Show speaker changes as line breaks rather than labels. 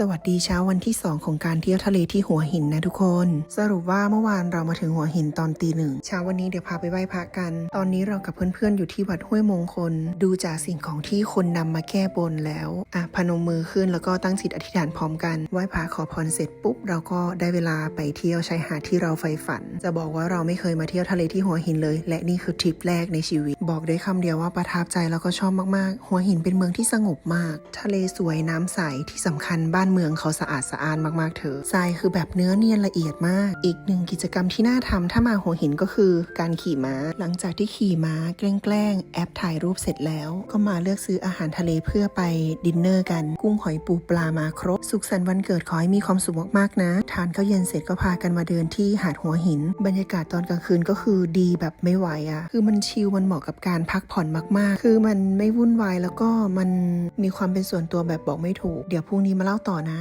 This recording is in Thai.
สวัสดีเช้าวันที่ 2 ของการเที่ยวทะเลที่หัวหินนะทุกคน สรุปว่าเมื่อวานเรามาถึงหัวหินตอนตีหนึ่งเช้าวันนี้เดี๋ยวพาไปไหว้พระกัน ตอนนี้เรากับเพื่อนๆอยู่ที่วัดห้วยมงคล ดูจากสิ่งของที่คนนำมาแก้บนแล้วอะพนมมือขึ้นแล้วก็ตั้งจิตอธิษฐานพร้อมกันไหว้พระขอพรเสร็จปุ๊บเราก็ได้เวลาไปเที่ยวชายหาดที่เราใฝ่ฝัน จะบอกว่าเราไม่เคยมาเที่ยวทะเลที่หัวหินเลย และนี่คือทริปแรกในชีวิต บอกได้คำเดียวว่าประทับใจแล้วก็ชอบมากๆ หัวหินเป็นเมืองที่สงบมาก ทะเลสวยน้ำใสที่สำคัญบ้านเมืองเขาสะอาดสะอ้านมากๆเถอะทรายคือแบบเนื้อเนียนละเอียดมาก อีกหนึ่งกิจกรรมที่น่าทำถ้ามาหัวหินก็คือ การขี่ม้า หลังจากที่ขี่ม้าแกล้งแอปถ่ายรูปเสร็จแล้ว ก็มาเลือกซื้ออาหารทะเลเพื่อไปดินเนอร์กัน กุ้งหอยปูปลามาครบ สุขสันต์วันเกิดขอให้มีความสุขมากๆนะ ทานข้าวเย็นเสร็จก็พากันมาเดินที่หาดหัวหิน บรรยากาศตอนกลางคืนก็คือดีแบบไม่ไหวอะ คือมันชิลมันเหมาะกับการพักผ่อนมากๆ คือมันไม่วุ่นวายแล้วก็มันมีความเป็นส่วนตัวแบบบอกไม่ถูก เดี๋ยวพรุ่งนี้มาเล่าต่อนะ